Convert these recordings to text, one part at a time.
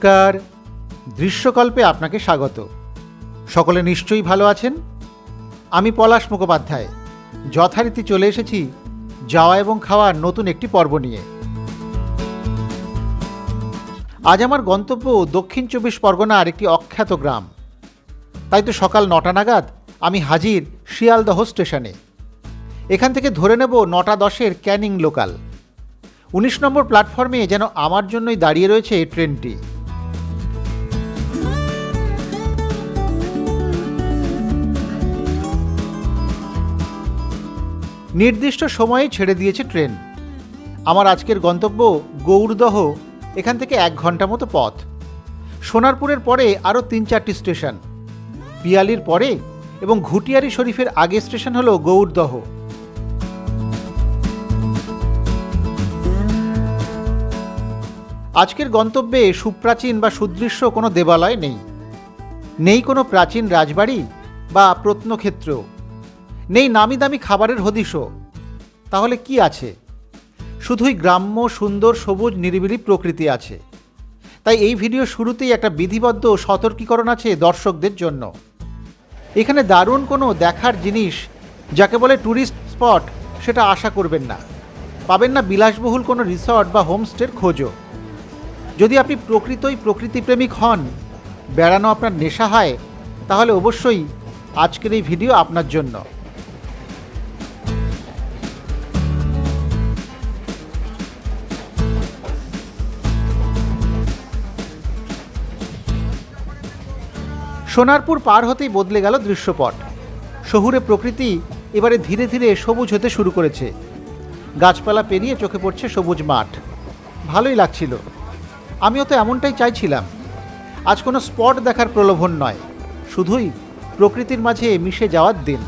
নমস্কার। দৃশ্যকল্পে আপনাকে স্বাগত। সকলে নিশ্চয়ই ভালো আছেন? আমি পলাশ মুখোপাধ্যায়। যথারীতি চলে এসেছি যাওয়া এবং খাওয়ার নতুন একটি পর্ব নিয়ে। আজ আমার গন্তব্য দক্ষিণ চব্বিশ পরগনার একটি অখ্যাত গ্রাম। তাই তো সকাল নটা নাগাদ আমি হাজির শিয়ালদহ স্টেশনে। এখান থেকে ধরে নেব নটা দশের ক্যানিং লোকাল। উনিশ নম্বর প্ল্যাটফর্মে যেন আমার জন্যই দাঁড়িয়ে রয়েছে ট্রেনটি। নির্দিষ্ট সময়ে ছেড়ে দিয়েছে ট্রেন। আমার আজকের গন্তব্য গৌরদহ এখান থেকে এক ঘণ্টা মতো পথ। সোনারপুরের পরে আরও তিন চারটি স্টেশন। পিয়ালির পরে এবং ঘুটিয়ারি শরীফের আগে স্টেশন হলো গৌরদহ আজকের গন্তব্যে সুপ্রাচীন বা সুদৃশ্য কোনো দেবালয় নেই। নেই কোনো প্রাচীন রাজবাড়ি বা প্রত্নক্ষেত্র নেই নামি দামি খাবারের হদিশও। তাহলে কি আছে? শুধুই গ্রাম্য, সুন্দর, সবুজ, নিরিবিলি প্রকৃতি আছে। তাই এই ভিডিও শুরুতেই একটা বিধিবদ্ধ সতর্কীকরণ আছে দর্শকদের জন্য। এখানে দারুণ কোনো দেখার জিনিস যাকে বলে ট্যুরিস্ট স্পট সেটা আশা করবেন না। পাবেন না বিলাসবহুল কোনো রিসর্ট বা হোমস্টের খোঁজও। যদি আপনি প্রকৃতই প্রকৃতিপ্রেমিক হন, বেড়ানো আপনার নেশা হয়, তাহলে অবশ্যই আজকের এই ভিডিও আপনার জন্য। সোনারপুর পার হতেই বদলে গেল দৃশ্যপট। শহুরে প্রকৃতি এবারে ধীরে ধীরে সবুজ হতে শুরু করেছে। গাছপালা পেরিয়ে চোখে পড়ছে সবুজ মাঠ। ভালোই লাগছিল। আমিও তো এমনটাই চাইছিলাম। আজ কোনো স্পট দেখার প্রলোভন নয়। শুধুই প্রকৃতির মাঝে মিশে যাওয়ার দিন।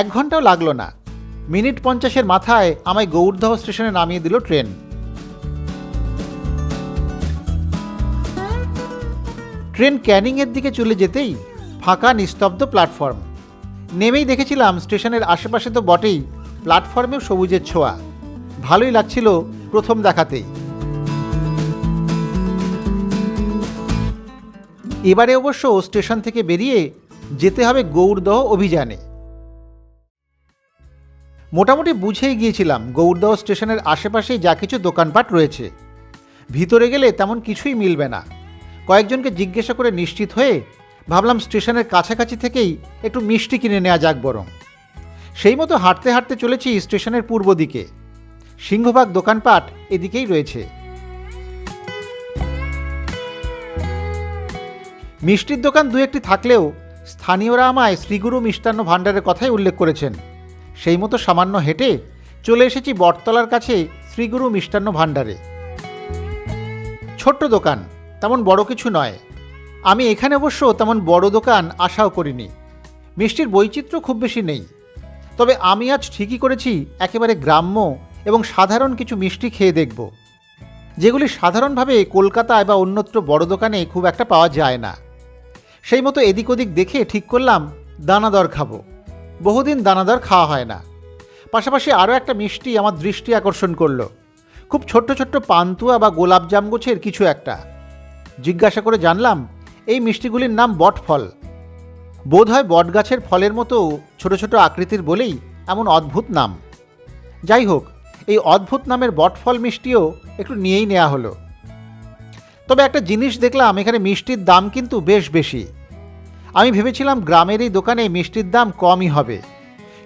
এক ঘন্টাও লাগল না। মিনিট পঞ্চাশের মাথায় আমায় গৌরদহ স্টেশনে নামিয়ে দিল ট্রেন। ট্রেন ক্যানিংয়ের দিকে চলে যেতেই ফাঁকা নিস্তব্ধ প্ল্যাটফর্ম। নেমেই দেখেছিলাম স্টেশনের আশেপাশে তো বটেই প্ল্যাটফর্মেও সবুজের ছোঁয়া। ভালোই লাগছিল প্রথম দেখাতেই। এবারে অবশ্য স্টেশন থেকে বেরিয়ে যেতে হবে গৌরদহ অভিযানে। মোটামুটি বুঝেই গিয়েছিলাম গৌরদহ স্টেশনের আশেপাশেই যা কিছু দোকানপাট রয়েছে। ভিতরে গেলে তেমন কিছুই মিলবে না। কয়েকজনকে জিজ্ঞাসা করে নিশ্চিত হয়ে ভাবলাম স্টেশনের কাছাকাছি থেকেই একটু মিষ্টি কিনে নেওয়া যাক বরং। সেই মতো হাঁটতে হাঁটতে চলেছি স্টেশনের পূর্ব দিকে। সিংহভাগ দোকানপাট এদিকেই রয়েছে। মিষ্টির দোকান দু একটি থাকলেও স্থানীয়রা আমায় শ্রীগুরু মিষ্টান্ন ভাণ্ডারের কথাই উল্লেখ করেছেন। সেই মতো সামান্য হেঁটে চলে এসেছি বটতলার কাছে শ্রীগুরু মিষ্টান্ন ভাণ্ডারে। ছোট্ট দোকান, তেমন বড় কিছু নয়। আমি এখানে অবশ্য তেমন বড় দোকান আশাও করিনি। মিষ্টির বৈচিত্র্য খুব বেশি নেই। তবে আমি আজ ঠিকই করেছি একেবারে গ্রাম্য এবং সাধারণ কিছু মিষ্টি খেয়ে দেখব। যেগুলি সাধারণভাবে কলকাতায় বা অন্যত্র বড় দোকানে খুব একটা পাওয়া যায় না। সেই মতো এদিক ওদিক দেখে ঠিক করলাম দানাদর খাব। বহুদিন দানাদার খাওয়া হয় না। পাশাপাশি আরও একটা মিষ্টি আমার দৃষ্টি আকর্ষণ করল। খুব ছোট্ট ছোট্ট পান্তুয়া বা গোলাপজাম গোছের কিছু একটা। জিজ্ঞাসা করে জানলাম, এই মিষ্টিগুলির নাম বটফল। বোধ হয় বটগাছের ফলের মতো ছোট ছোট আকৃতির বলেই এমন অদ্ভুত নাম। যাই হোক, এই অদ্ভুত নামের বটফল মিষ্টিও একটু নিয়েই নেওয়া হলো। তবে একটা জিনিস দেখলাম, এখানে মিষ্টির দাম কিন্তু বেশ বেশি। আমি ভেবেছিলাম গ্রামের এই দোকানে মিষ্টির দাম কমই হবে।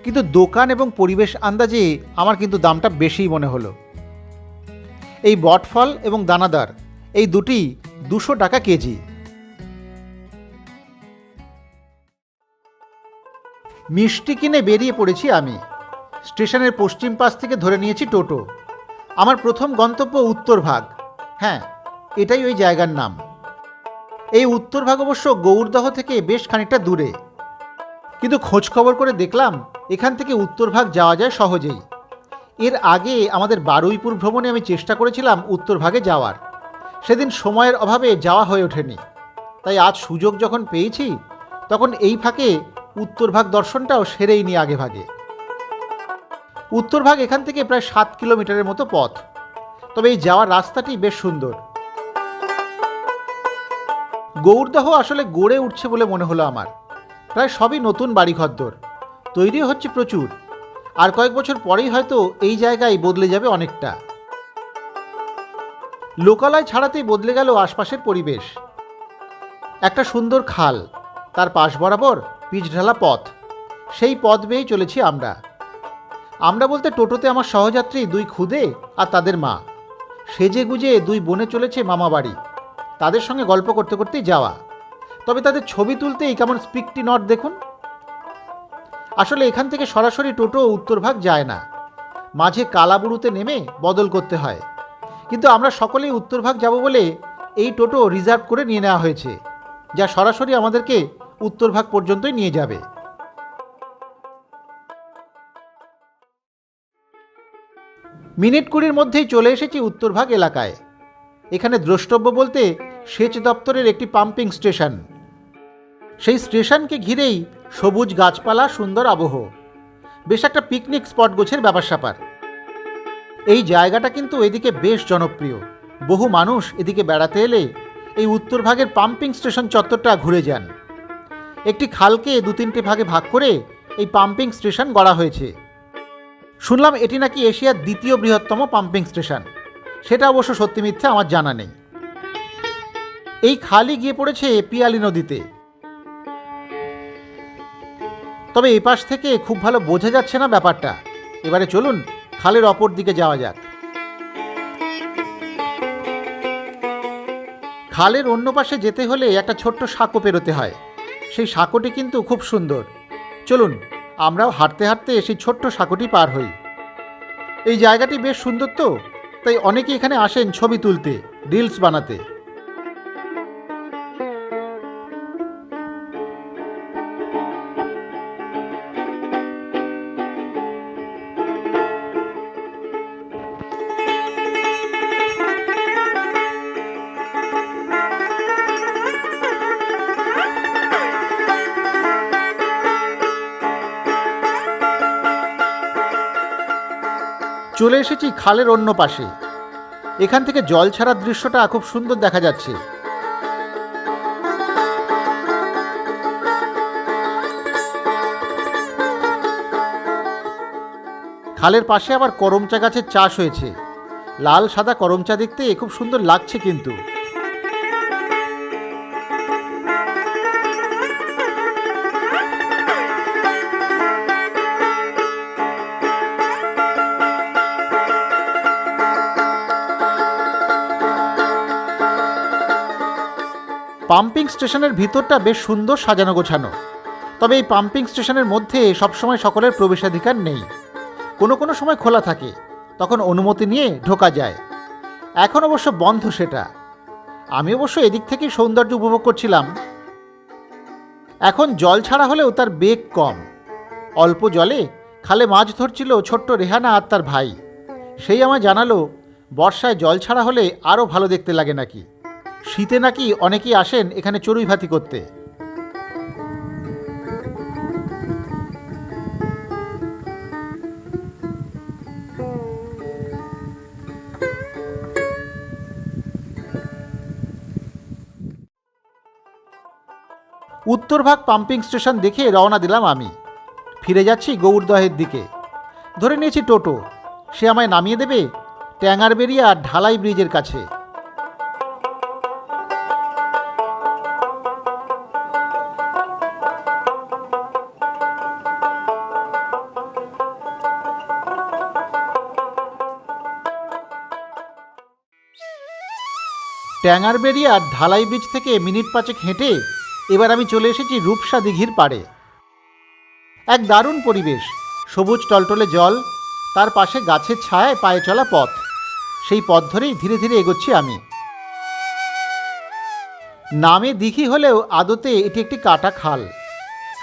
কিন্তু দোকান এবং পরিবেশ আন্দাজে আমার কিন্তু দামটা বেশিই মনে হলো। এই বটফল এবং দানাদার, এই দুটি দুশো টাকা কেজি। মিষ্টি কিনে বেরিয়ে পড়েছি আমি। স্টেশনের পশ্চিম পাশ থেকে ধরে নিয়েছি টোটো। আমার প্রথম গন্তব্য উত্তর ভাগ। হ্যাঁ এটাই ওই জায়গার নাম। এই উত্তর ভাগ অবশ্য গৌরদহ থেকে বেশ খানিকটা দূরে। কিন্তু খোঁজ খবর করে দেখলাম, এখান থেকে উত্তর ভাগ যাওয়া যায় সহজেই। এর আগে আমাদের বারুইপুর ভ্রমণে আমি চেষ্টা করেছিলাম উত্তর ভাগে যাওয়ার। সেদিন সময়ের অভাবে যাওয়া হয়ে ওঠেনি। তাই আজ সুযোগ যখন পেয়েছি, তখন এই ফাঁকে উত্তর ভাগ দর্শনটাও সেরেই নি আগে ভাগে। উত্তর ভাগ এখান থেকে প্রায় সাত কিলোমিটারের মতো পথ। তবে এই যাওয়ার রাস্তাটি বেশ সুন্দর। গৌরদহ আসলে গড়ে উঠছে বলে মনে হলো আমার। প্রায় সবই নতুন বাড়িঘরদর তৈরি হচ্ছে প্রচুর। আর কয়েক বছর পরেই হয়তো এই জায়গায় বদলে যাবে অনেকটা। লোকালয় ছাড়াতেই বদলে গেল আশপাশের পরিবেশ। একটা সুন্দর খাল, তার পাশ বরাবর পিচঢালা পথ। সেই পথ বেয়েই চলেছি আমরা। আমরা বলতে টোটোতে আমার সহযাত্রী দুই খুদে আর তাদের মা। সেজে গুজে দুই বনে চলেছে মামা বাড়ি তাদের সঙ্গে গল্প করতে করতেই যাওয়া। তবে তাদের ছবি তুলতেই কেমন স্পিকটি নট দেখুন? আসলে এখান থেকে সরাসরি টোটো উত্তরভাগ যায় না। মাঝে কালাবুরুতে নেমে বদল করতে হয়। কিন্তু আমরা সকলেই উত্তরভাগ যাব বলে এই টোটো রিজার্ভ করে নিয়ে নেওয়া হয়েছে, যা সরাসরি আমাদেরকে উত্তরভাগ পর্যন্তই নিয়ে যাবে। মিনিট কুড়ির মধ্যেই চলে এসেছি উত্তরভাগ এলাকায়। এখানে দ্রষ্টব্য বলতে সেচ দপ্তরের একটি পাম্পিং স্টেশন। সেই স্টেশনকে ঘিরেই সবুজ গাছপালা, সুন্দর আবহ। বেশ একটা পিকনিক স্পট গোছের ব্যাপার স্যাপার। এই জায়গাটা কিন্তু এদিকে বেশ জনপ্রিয়। বহু মানুষ এদিকে বেড়াতে এলে এই উত্তর ভাগের পাম্পিং স্টেশন চত্বরটা ঘুরে যান। একটি খালকে দু তিনটে ভাগে ভাগ করে এই পাম্পিং স্টেশন গড়া হয়েছে। শুনলাম এটি নাকি এশিয়ার দ্বিতীয় বৃহত্তম পাম্পিং স্টেশন। সেটা অবশ্য সত্যি মিথ্যে আমার জানা নেই। এই খালি গিয়ে পড়েছে পিয়ালি নদীতে। তবে এই পাশ থেকে খুব ভালো বোঝা যাচ্ছে না ব্যাপারটা। এবারে চলুন খালের অপর দিকে যাওয়া যাক। খালের অন্য পাশে যেতে হলে একটা ছোট্ট সাঁকো পেরোতে হয়। সেই সাঁকোটি কিন্তু খুব সুন্দর। চলুন, আমরাও হাঁটতে হাঁটতে সেই ছোট্ট সাঁকোটি পার হই। এই জায়গাটি বেশ সুন্দর তো। তাই অনেকে এখানে আসেন ছবি তুলতে রিলস বানাতে। চলে এসেছি খালের অন্য পাশে। এখান থেকে জল ছাড়ার দৃশ্যটা খুব সুন্দর দেখা যাচ্ছে। খালের পাশে আবার করমচা গাছের চাষ হয়েছে। লাল সাদা করমচা দেখতে খুব সুন্দর লাগছে কিন্তু। পাম্পিং স্টেশনের ভিতরটা বেশ সুন্দর সাজানো গোছানো। তবে এই পাম্পিং স্টেশনের মধ্যে সবসময় সকলের প্রবেশাধিকার নেই। কোনো কোনো সময় খোলা থাকে, তখন অনুমতি নিয়ে ঢোকা যায়। এখন অবশ্য বন্ধ সেটা। আমি অবশ্য এদিক থেকেই সৌন্দর্য উপভোগ করছিলাম। এখন জল ছাড়া হলেও তার বেগ কম। অল্প জলে খালে মাছ ধরছিল ছোট্ট রেহানা আর তার ভাই। সেই আমায় জানালো, বর্ষায় জল ছাড়া হলে আরও ভালো দেখতে লাগে নাকি? শীতে নাকি অনেকেই আসেন এখানে চড়ুই ভাতি করতে। উত্তরভাগ পাম্পিং স্টেশন দেখে রওনা দিলাম আমি। ফিরে যাচ্ছি গৌরদহের দিকে। ধরে নিয়েছি টোটো। সে আমায় নামিয়ে দেবে ট্যাঙ্গারবেরিয়া ঢালাই ব্রিজের কাছে। ট্যাঙ্গারবেরিয়ার ঢালাই ব্রিজ থেকে মিনিট পাঁচেক হেঁটে এবার আমি চলে এসেছি রূপসা দিঘির পাড়ে। এক দারুণ পরিবেশ, সবুজ টলটলে জল, তার পাশে গাছের ছায়ায় পায়ে চলা পথ। সেই পথ ধরেই ধীরে ধীরে এগোচ্ছি আমি। নামে দিঘি হলেও আদতে এটি একটি কাটা খাল।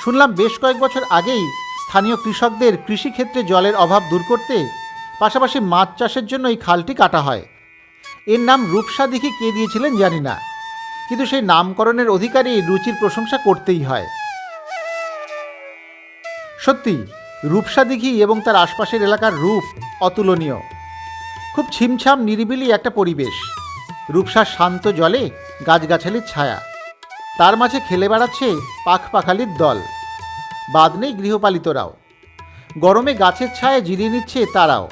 শুনলাম বেশ কয়েক বছর আগেই স্থানীয় কৃষকদের কৃষিক্ষেত্রে জলের অভাব দূর করতে পাশাপাশি মাছ চাষের জন্য এই খালটি কাটা হয়। এর নাম রূপসা দিঘি কে দিয়েছিলেন জানি না। কিন্তু সেই নামকরণের অধিকারী রুচির প্রশংসা করতেই হয়। সত্যি, রূপসা দিঘি এবং তার আশপাশের এলাকার রূপ অতুলনীয়। খুব ছিমছাম, নিরিবিলি একটা পরিবেশ। রূপসার শান্ত জলে গাছগাছালির ছায়া। তার মাঝে খেলে বেড়াচ্ছে পাখ পাখালির দল। বাদ নেই গৃহপালিতরাও। গরমে গাছের ছায়া জিরিয়ে নিচ্ছে তারাও।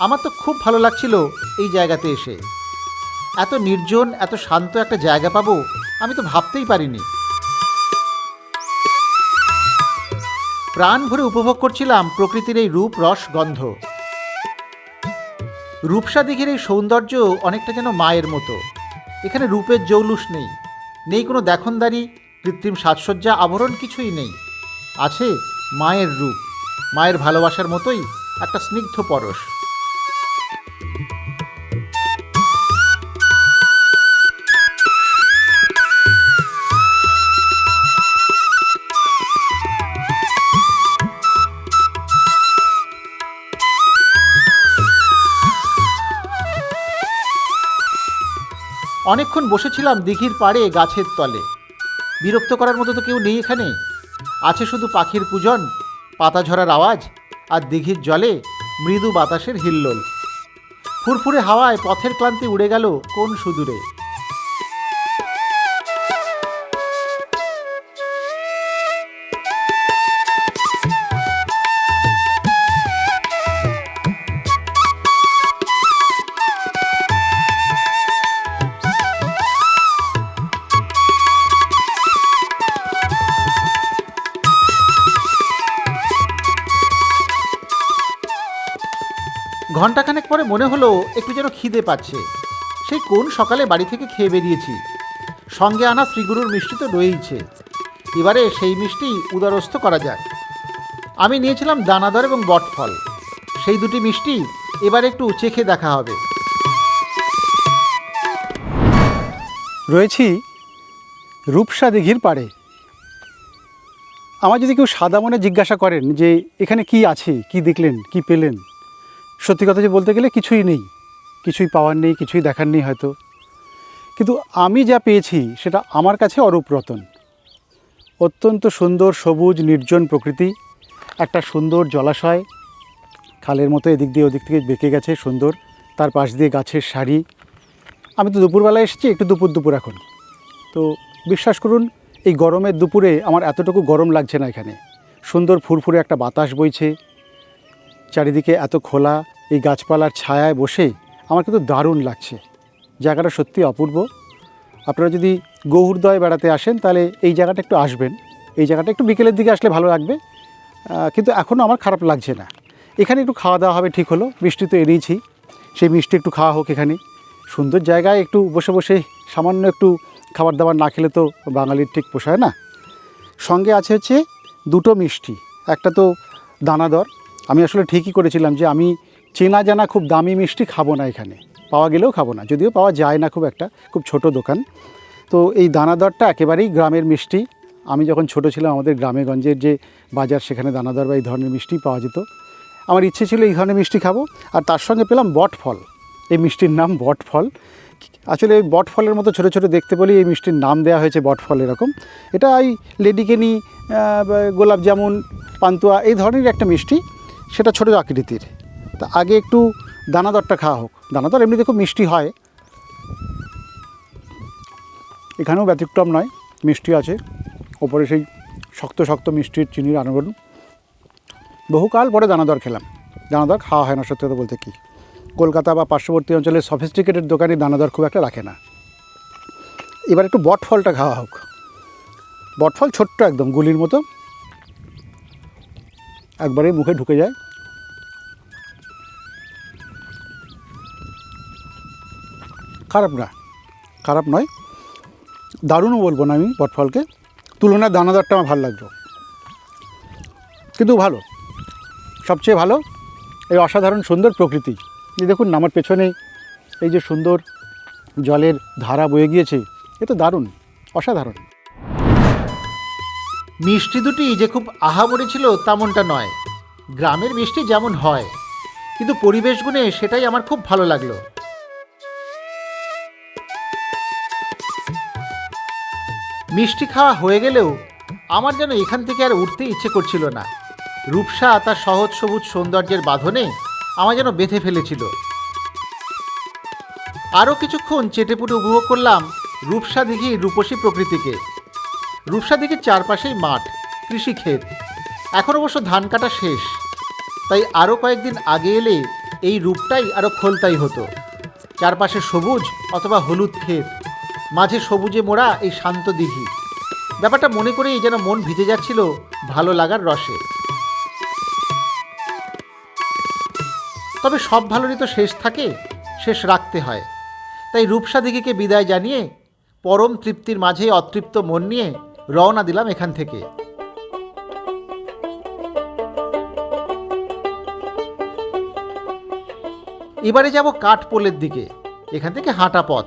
আমার তো খুব ভালো লাগছিল এই জায়গাতে এসে। এত নির্জন, এত শান্ত একটা জায়গা পাবো, আমি তো ভাবতেই পারিনি। প্রাণ ভরে উপভোগ করছিলাম প্রকৃতির এই রূপ রস গন্ধ। রূপসা দিঘির এই সৌন্দর্য অনেকটা যেন মায়ের মতো। এখানে রূপের জৌলুস নেই নেই কোনো দেখনদারি, কৃত্রিম সাজসজ্জা, আবরণ কিছুই নেই। আছে মায়ের রূপ, মায়ের ভালোবাসার মতোই একটা স্নিগ্ধ পরশ। অনেকক্ষণ বসেছিলাম দিঘির পাড়ে গাছের তলে। বিরক্ত করার মতো তো কেউ নেই এখানে। আছে শুধু পাখির পূজন, পাতা ঝরার আওয়াজ, আর দিঘির জলে মৃদু বাতাসের হিল্লোল। ফুরফুরে হাওয়ায় পথের ক্লান্তি উড়ে গেল কোন সুদূরে। ঘন্টাখানেক পরে মনে হলো একটু যেন খিদে পাচ্ছে। সেই কোন সকালে বাড়ি থেকে খেয়ে বেরিয়েছি। সঙ্গে আনা শ্রীগুরুর মিষ্টি তো রয়েইছে। এবারে সেই মিষ্টি উদারস্থ করা যাক। আমি নিয়েছিলাম দানাদার এবং বটফল। সেই দুটি মিষ্টি এবার একটু চেখে দেখা হবে। রয়েছি রূপসা দিঘির পাড়ে। আমার যদি কেউ সাদা মনে জিজ্ঞাসা করেন যে, এখানে কি আছে? কি দেখলেন? কি পেলেন? সত্যি কথা যে বলতে গেলে কিছুই নেই। কিছুই পাওয়ার নেই, কিছুই দেখার নেই হয়তো। কিন্তু আমি যা পেয়েছি সেটা আমার কাছে অরূপ রতন। অত্যন্ত সুন্দর, সবুজ, নির্জন প্রকৃতি, একটা সুন্দর জলাশয়। খালের মতো এদিক দিয়ে ওদিক থেকে বেঁকে গেছে, সুন্দর। তার পাশ দিয়ে গাছের সারি। আমি তো দুপুরবেলায় এসেছি, একটু দুপুর দুপুর এখন। তো বিশ্বাস করুন, এই গরমের দুপুরে আমার এতটুকু গরম লাগছে না এখানে। সুন্দর ফুরফুরে একটা বাতাস বইছে। চারিদিকে এত খোলা, এই গাছপালার ছায়ায় বসে আমার কিন্তু দারুণ লাগছে। জায়গাটা সত্যি অপূর্ব। আপনারা যদি গৌরদয় বেড়াতে আসেন, তাহলে এই জায়গাটা একটু আসবেন। এই জায়গাটা একটু বিকেলের দিকে আসলে ভালো লাগবে। কিন্তু এখনও আমার খারাপ লাগছে না। এখানে একটু খাওয়া দাওয়া হবে, ঠিক হলো। মিষ্টি তো এড়িয়েছি সেই মিষ্টি একটু খাওয়া হোক এখানে। সুন্দর জায়গায় একটু বসে বসে সামান্য একটু খাবার দাবার না খেলে তো বাঙালির ঠিক পোষায় না। সঙ্গে আছে হচ্ছে দুটো মিষ্টি। একটা তো দানাদর আমি আসলে ঠিকই করেছিলাম যে আমি চেনা জানা খুব দামি মিষ্টি খাব না এখানে। পাওয়া গেলেও খাব না যদিও পাওয়া যায় না খুব একটা খুব ছোট দোকান। তো এই দানাদরটা একেবারেই গ্রামের মিষ্টি। আমি যখন ছোট ছিলাম আমাদের গ্রামে গঞ্জের যে বাজার সেখানে দানাদর বা এই ধরনের মিষ্টি পাওয়া যেত। আমার ইচ্ছে ছিল এই ধরনের মিষ্টি খাব আর তার সঙ্গে পেলাম বট ফল এই মিষ্টির নাম বট ফল আসলে এই বট ফলের মতো ছোটো ছোটো দেখতে বলেই এই মিষ্টির নাম দেওয়া হয়েছে বট ফল এরকম। এটা এই লেডিকেনি আহ, বা গোলাপ জামুন পান্তুয়া এই ধরনের একটা মিষ্টি। সেটা ছোটো আকৃতির। তা আগে একটু দানাদরটা খাওয়া হোক। দানাদর এমনিতে খুব মিষ্টি হয়। এখানেও ব্যতিক্রম নয়, মিষ্টি আছে। ওপরে সেই শক্ত শক্ত মিষ্টির চিনির আনগণ বহুকাল পরে দানাদর খেলাম। দানাদর খাওয়া হয় না সত্যি কথা বলতে কি? কলকাতা বা পার্শ্ববর্তী অঞ্চলের সফিস্টিকেটেড দোকানে দানাদর খুব একটা রাখে না। এবার একটু বট ফলটা খাওয়া হোক। বটফল ছোট্ট একদম, গুলির মতো। একবারে মুখে ঢুকে যায়। খারাপ না, খারাপ নয়। দারুণও বলব না আমি বটফলকে। তুলনায় দানাদারটা আমার ভালো লাগল কিন্তু ভালো। সবচেয়ে ভালো, এই অসাধারণ সুন্দর প্রকৃতি। এই দেখুন আমার পেছনে এই যে সুন্দর জলের ধারা বয়ে গিয়েছে, এ তো দারুণ, অসাধারণ। মিষ্টি দুটি যে খুব আহামরি ছিল, তেমনটা নয়। গ্রামের মিষ্টি যেমন হয়, কিন্তু পরিবেশ গুণে সেটাই আমার খুব ভালো লাগল। মিষ্টি খাওয়া হয়ে গেলেও আমার যেন এখান থেকে আর উঠতে ইচ্ছে করছিল না। রূপসা তার সহজ সবুজ সৌন্দর্যের বাঁধনে আমার যেন বেঁধে ফেলেছিল। আরও কিছুক্ষণ চেটেপুটে উপভোগ করলাম রূপসা দিঘির রূপসী প্রকৃতিকে। রূপসা দিঘির চারপাশেই মাঠ, কৃষিক্ষেত। এখন অবশ্য ধান কাটা শেষ। তাই আরও কয়েকদিন আগে এলে এই রূপটাই আরও খোলতাই হতো। চারপাশে সবুজ অথবা হলুদ ক্ষেত। মাঝে সবুজে মোড়া এই শান্ত দিঘি। ব্যাপারটা মনে করেই যেন মন ভিজে যাচ্ছিল ভালো লাগার রসে। তবে সব ভালোরই তো শেষ থাকে, শেষ রাখতে হয়। তাই রূপসা দিঘিকে বিদায় জানিয়ে পরম তৃপ্তির মাঝে অতৃপ্ত মন নিয়ে রওনা দিলাম এখান থেকে। এবারে যাব কাঠপোলের দিকে। এখান থেকে হাঁটা পথ।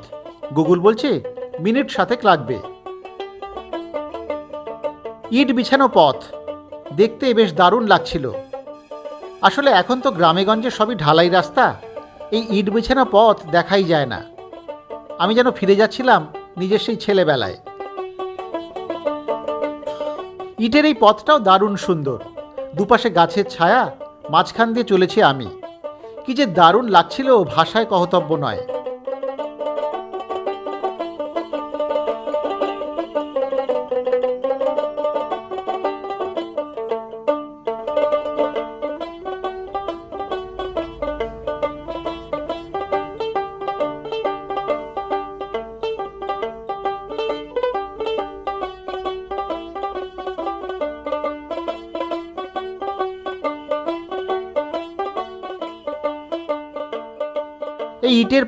গুগল বলছে মিনিট সাথে লাগবে। ইট বিছানো পথ। দেখতে বেশ দারুণ লাগছিল। আসলে এখন তো গ্রামেগঞ্জে সবই ঢালাই রাস্তা। এই ইট বিছানো পথ দেখাই যায় না। আমি যেন ফিরে যাচ্ছিলাম নিজের সেই ছেলেবেলায়। ইটের এই পথটাও দারুণ সুন্দর। দুপাশে গাছের ছায়া, মাঝখান দিয়ে চলেছি আমি। কি যে দারুণ লাগছিল ভাষায় কহতব্য নয়।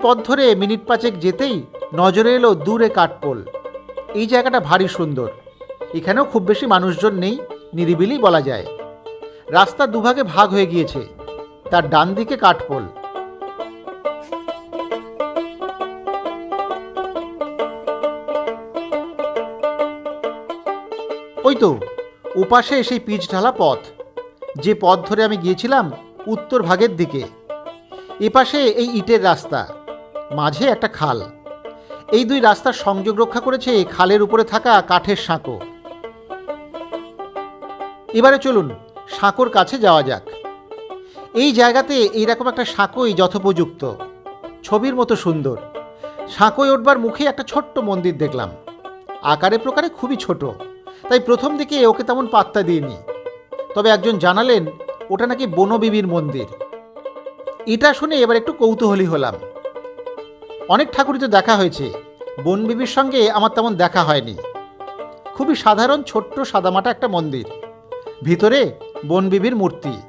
পথ ধরে মিনিট পাঁচেক যেতেই নজরে এলো দূরে কাঠপোল। এই জায়গাটা ভারী সুন্দর। এখানেও খুব বেশি মানুষজন নেই, নিরিবিলি বলা যায়। রাস্তা দুভাগে ভাগ হয়ে গিয়েছে, তার ডান দিকে কাঠপোল। ওই তো, ওপাশে সেই পিচ ঢালা পথ। যে পথ ধরে আমি গিয়েছিলাম উত্তর ভাগের দিকে। এপাশে এই ইটের রাস্তা। মাঝে একটা খাল। এই দুই রাস্তার সংযোগ রক্ষা করেছে খালের উপরে থাকা কাঠের সাঁকো। এবারে চলুন, সাঁকোর কাছে যাওয়া যাক। এই জায়গাতে এইরকম একটা সাঁকোই যথোপযুক্ত। ছবির মতো সুন্দর। সাঁকোয় উঠবার মুখে একটা ছোট্ট মন্দির দেখলাম। আকারে প্রকারে খুবই ছোট। তাই প্রথম দিকে ওকে তেমন পাত্তা দিইনি। তবে একজন জানালেন, ওটা নাকি বনবিবির মন্দির। এটা শুনে এবার একটু কৌতূহলী হলাম। অনেক ঠাকুরই তো দেখা হয়েছে। বনবিবির সঙ্গে আমার তেমন দেখা হয়নি। খুবই সাধারণ ছোট্ট সাদামাটা একটা মন্দির। ভিতরে বনবিবির মূর্তি।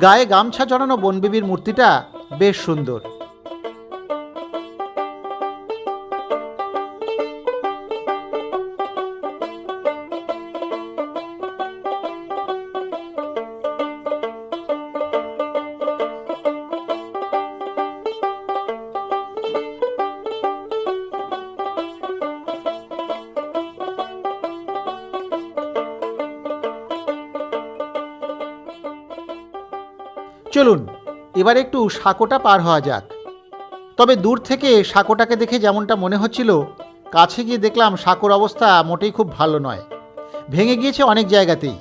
গায়ে গামছা জড়ানো বনবিবির মূর্তিটা বেশ সুন্দর। এবার একটু সাঁকোটা পার হওয়া যাক। তবে দূর থেকে সাঁকোটাকে দেখে যেমনটা মনে হচ্ছিল, কাছে গিয়ে দেখলাম সাঁকোর অবস্থা মোটেই খুব ভালো নয়। ভেঙে গিয়েছে অনেক জায়গাতেই।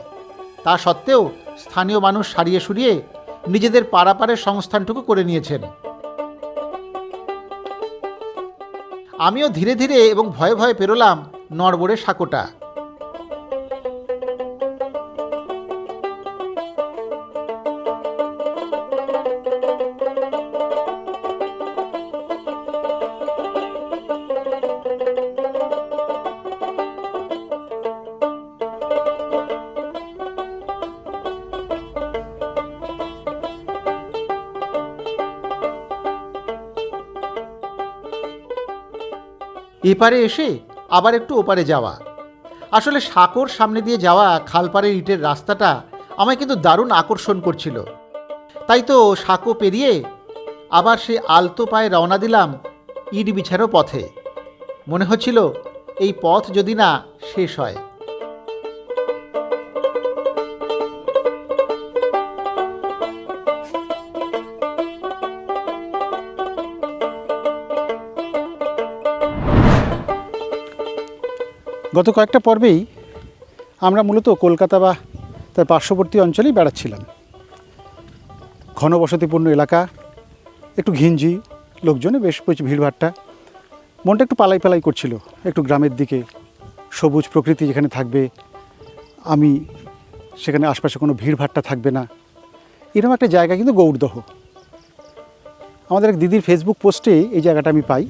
তা সত্ত্বেও স্থানীয় মানুষ সারিয়ে সুরিয়ে নিজেদের পারাপারের সংস্থানটুকু করে নিয়েছেন। আমিও ধীরে ধীরে এবং ভয়ে ভয়ে পেরোলাম নড়বড়ে সাঁকোটা। এপারে এসে আবার একটু ওপারে যাওয়া। আসলে সাঁকোর সামনে দিয়ে যাওয়া খালপাড়ের ইটের রাস্তাটা আমায় কিন্তু দারুণ আকর্ষণ করছিল। তাই তো সাঁকো পেরিয়ে আবার সে আলতো পায়ে রওনা দিলাম ইট বিছানো পথে। মনে হচ্ছিল এই পথ যদি না শেষ হয়। গত কয়েকটা পর্বেই আমরা মূলত কলকাতা বা তার পার্শ্ববর্তী অঞ্চলেই বেড়াচ্ছিলাম। ঘনবসতিপূর্ণ এলাকা, একটু ঘিঞ্জি, লোকজনে বেশ বেশ ভিড়ভাট্টা মনটা একটু পালাই পালাই করছিল, একটু গ্রামের দিকে। সবুজ প্রকৃতি যেখানে থাকবে, আমি সেখানে আশপাশে কোনো ভিড়ভাট্টা থাকবে না। এরকম একটা জায়গা কিন্তু গৌরদহ। আমাদের এক দিদির ফেসবুক পোস্টে এই জায়গাটা আমি পাই।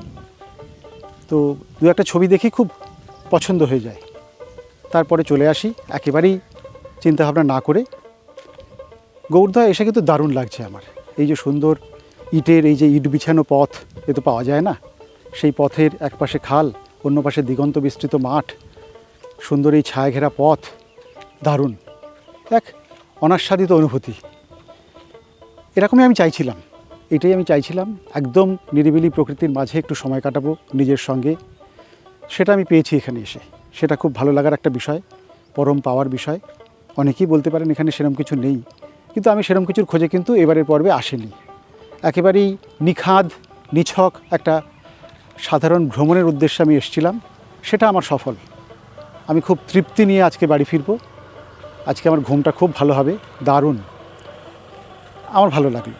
তো দু একটা ছবি দেখি খুব পছন্দ হয়ে যায়। তারপরে চলে আসি, একেবারেই চিন্তাভাবনা না করে। গৌরদা এসে কিন্তু দারুণ লাগছে আমার। এই যে সুন্দর ইটের এই যে ইট বিছানো পথ, এ তো পাওয়া যায় না। সেই পথের এক পাশে খাল, অন্য পাশে দিগন্ত বিস্তৃত মাঠ, সুন্দর এই ছায়া ঘেরা পথ, দারুণ। এক অনাস্বাদিত অনুভূতি। এরকমই আমি চাইছিলাম। এটাই আমি চাইছিলাম, একদম নিরিবিলি প্রকৃতির মাঝে একটু সময় কাটাবো নিজের সঙ্গে। সেটা আমি পেয়েছি এখানে এসে। সেটা খুব ভালো লাগার একটা বিষয়, পরম পাওয়ার বিষয়। অনেকেই বলতে পারেন এখানে সেরম কিছু নেই। কিন্তু আমি সেরম কিছুর খোঁজে কিন্তু এবারের পর্বে আসেনি। একেবারেই নিখাদ, নিছক একটা সাধারণ ভ্রমণের উদ্দেশ্যে আমি এসেছিলাম। সেটা আমার সফল। আমি খুব তৃপ্তি নিয়ে আজকে বাড়ি ফিরব। আজকে আমার ঘুমটা খুব ভালো হবে। দারুণ। আমার ভালো লাগল।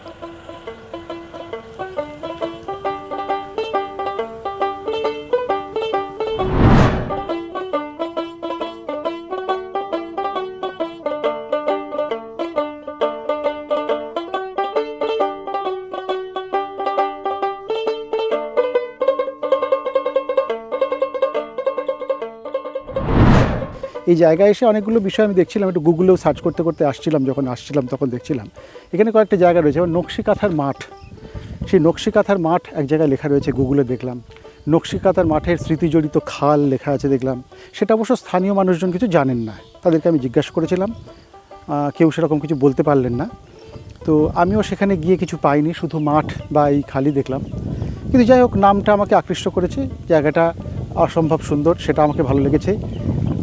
এই জায়গায় এসে অনেকগুলো বিষয় আমি দেখছিলাম, একটু গুগলেও সার্চ করতে করতে আসছিলাম, যখন আসছিলাম তখন দেখছিলাম। এখানে কয়েকটা জায়গা রয়েছে, যেমন নকশিকাথার মাঠ। সেই নকশিকাথার মাঠ এক জায়গায় লেখা রয়েছে গুগলে দেখলাম। নকশিকাথার মাঠের স্মৃতিজড়িত খাল লেখা আছে দেখলাম। সেটা অবশ্য স্থানীয় মানুষজন কিছু জানেন না, তাদেরকে আমি জিজ্ঞাসা করেছিলাম। কেউ সেরকম কিছু বলতে পারলেন না। তো আমিও সেখানে গিয়ে কিছু পাইনি, শুধু মাঠ বা এই খালি দেখলাম। কিন্তু যাই হোক, নামটা আমাকে আকৃষ্ট করেছে। জায়গাটা অসম্ভব সুন্দর, সেটা আমাকে ভালো লেগেছে।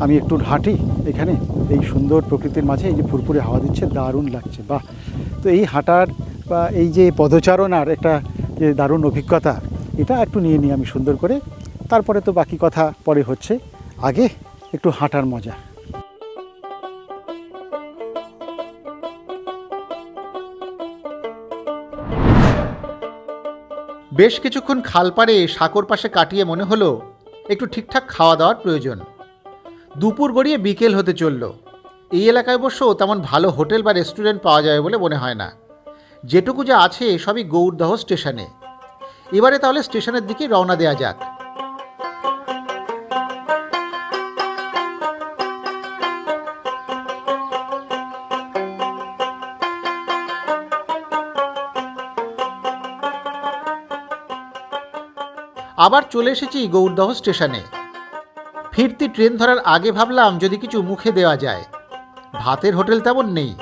আমি একটু হাঁটি এখানে। এই সুন্দর প্রকৃতির মাঝে এই যে ফুরফুরে হাওয়া দিচ্ছে, দারুণ লাগছে, বাহ। তো এই হাঁটার বা এই যে পদচারণার একটা যে দারুণ অভিজ্ঞতা, এটা একটু নিয়ে নিই আমি সুন্দর করে। তারপরে তো বাকি কথা পরে হচ্ছে। আগে একটু হাঁটার মজা। বেশ কিছুক্ষণ খাল পাড়ে সাঁকোর পাশে কাটিয়ে মনে হলো, একটু ঠিকঠাক খাওয়া দাওয়ার প্রয়োজন। দুপুর গড়িয়ে বিকেল হতে চলল। এই এলাকায় অবশ্য তেমন ভালো হোটেল বা রেস্টুরেন্ট পাওয়া যাবে বলে মনে হয় না। যেটুকু যা আছে সবই গৌরদহ স্টেশনে। এবারে তাহলে স্টেশনের দিকে রওনা দেওয়া যাক। আবার চলে এসেছি গৌরদহ স্টেশনে। ফিরতি ট্রেন ধরার আগে ভাবলাম যদি কিছু মুখে দেওয়া যায়। ভাতের হোটেল তেমন নেই।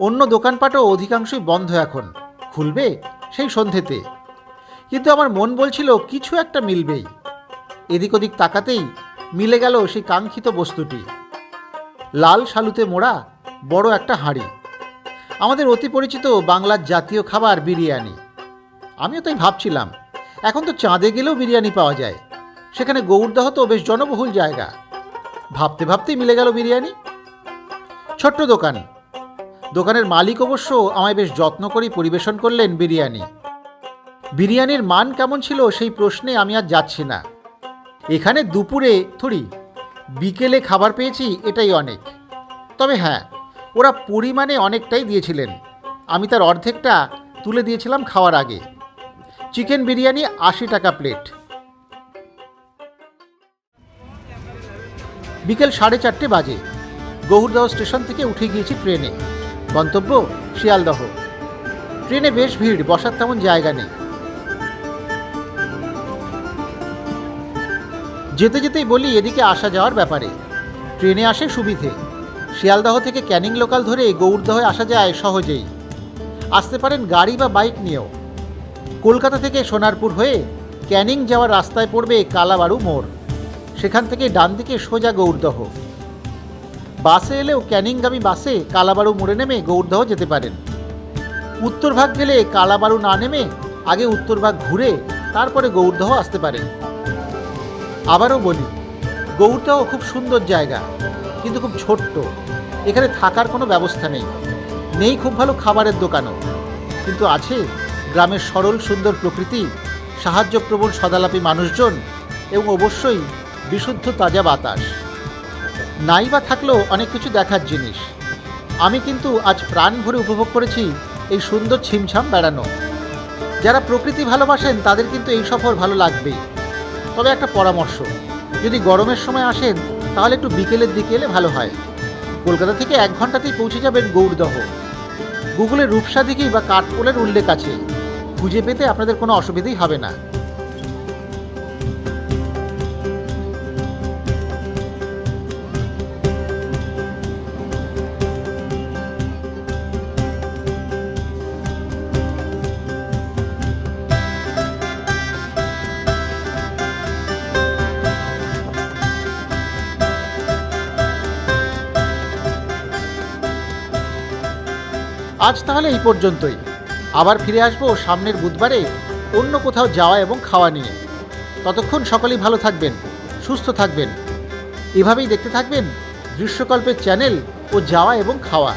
অন্য দোকানপাটও অধিকাংশই বন্ধ এখন। খুলবে? সেই সন্ধেতে। কিন্তু আমার মন বলছিল কিছু একটা মিলবেই। এদিক ওদিক তাকাতেই মিলে গেল সেই কাঙ্ক্ষিত বস্তুটি। লাল শালুতে মোড়া বড় একটা হাঁড়ি। আমাদের অতি পরিচিত বাংলার জাতীয় খাবার বিরিয়ানি। আমিও তাই ভাবছিলাম, এখন তো চাঁদে গেলেও বিরিয়ানি পাওয়া যায়। সেখানে গৌরদহ তো বেশ জনবহুল জায়গা। ভাবতে ভাবতেই মিলে গেল বিরিয়ানি। ছোট্ট দোকান। দোকানের মালিক অবশ্য আমায় বেশ যত্ন করেই পরিবেশন করলেন বিরিয়ানি। বিরিয়ানির মান কেমন ছিল সেই প্রশ্নে আমি আর যাচ্ছি না। এখানে দুপুরে থুড়ি বিকেলে খাবার পেয়েছি এটাই অনেক। তবে হ্যাঁ ওরা পরিমাণে অনেকটাই দিয়েছিলেন। আমি তার অর্ধেকটা তুলে দিয়েছিলাম খাওয়ার আগে। চিকেন বিরিয়ানি আশি টাকা প্লেট। বিকেল সাড়ে চারটে বাজে। গৌরদহ স্টেশন থেকে উঠে গিয়েছি ট্রেনে। গন্তব্য শিয়ালদহ। ট্রেনে বেশ ভিড়, বসার তেমন জায়গা নেই। যেতে যেতেই বলি, এদিকে আসা যাওয়ার ব্যাপারে। ট্রেনে আসে সুবিধে। শিয়ালদহ থেকে ক্যানিং লোকাল ধরে গৌরদহে আসা যায় সহজেই। আসতে পারেন গাড়ি বা বাইক নিয়েও। কলকাতা থেকে সোনারপুর হয়ে ক্যানিং যাওয়ার রাস্তায় পড়বে কালাবাড়ু মোড়। সেখান থেকে ডান দিকে সোজা গৌরদহ। বাসে এলেও ক্যানিংগামী বাসে কালাবাড়ু মোড়ে নেমে গৌরদহ যেতে পারেন। উত্তর ভাগ গেলে কালাবাড়ু না নেমে আগে উত্তর ভাগ ঘুরে তারপরে গৌরদহ আসতে পারেন। আবারও বলি, গৌরদহ খুব সুন্দর জায়গা, কিন্তু খুব ছোট্ট। এখানে থাকার কোনো ব্যবস্থা নেই। নেই খুব ভালো খাবারের দোকানও। কিন্তু আছে গ্রামের সরল সুন্দর প্রকৃতি, সাহায্যপ্রবণ সদালাপী মানুষজন এবং অবশ্যই বিশুদ্ধ তাজা বাতাস। নাই বা থাকলেও অনেক কিছু দেখার জিনিস। আমি কিন্তু আজ প্রাণ ভরে উপভোগ করেছি এই সুন্দর ছিমছাম বেড়ানো। যারা প্রকৃতি ভালোবাসেন, তাদের কিন্তু এই সফর ভালো লাগবেই। তবে একটা পরামর্শ, যদি গরমের সময় আসেন, তাহলে একটু বিকেলের দিকে এলে ভালো হয়। কলকাতা থেকে এক ঘন্টাতেই পৌঁছে যাবেন গৌরদহ। গুগলে রূপসা দিঘি বা কাঠপোলের উল্লেখ আছে। খুঁজে পেতে আপনাদের কোনো অসুবিধাই হবে না। আজ তাহলে এই পর্যন্তই। আবার ফিরে আসব সামনের বুধবারে অন্য কোথাও যাওয়া এবং খাওয়া নিয়ে। ততক্ষণ সকলেই ভালো থাকবেন, সুস্থ থাকবেন। এভাবেই দেখতে থাকবেন দৃশ্যকল্পের চ্যানেল ও যাওয়া এবং খাওয়া।